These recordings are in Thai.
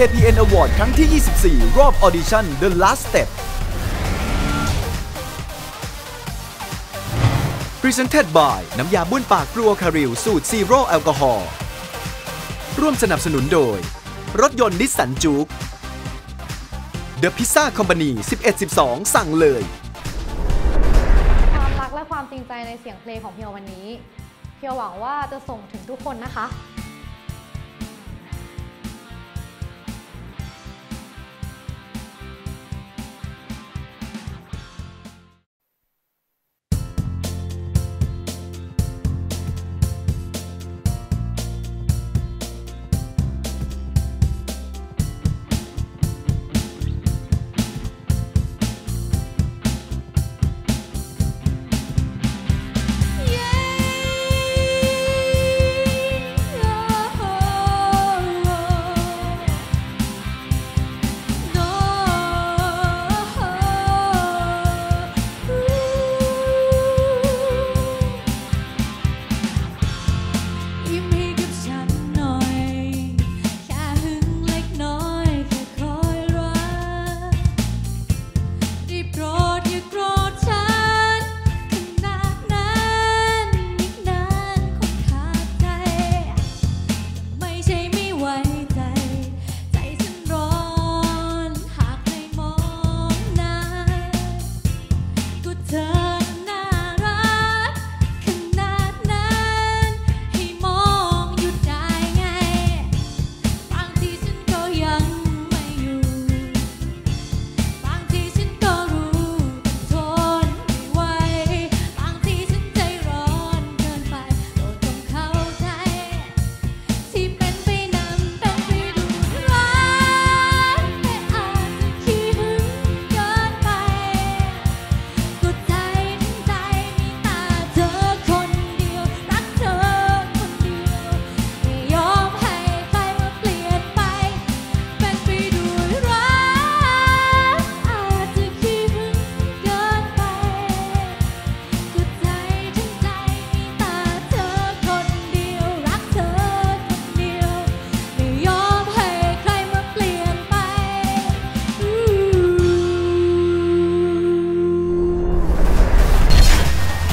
KPN Award ครั้งที่ 24 รอบออดิชัน The Last Step Presented by น้ำยาบ้วนปากกลัวคาริลสูตรซีโร่แอลกอฮอล์ร่วมสนับสนุนโดย รถยนต์นิสสันจุก The Pizza Company 1112 สั่งเลย ความรักและความจริงใจในเสียงเพลงของเพียววันนี้ เพียวหวังว่าจะส่งถึงทุกคนนะคะ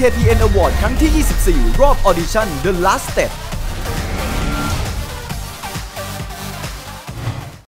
KPN Award ครั้งที่ 24 รอบ Audition The Last Step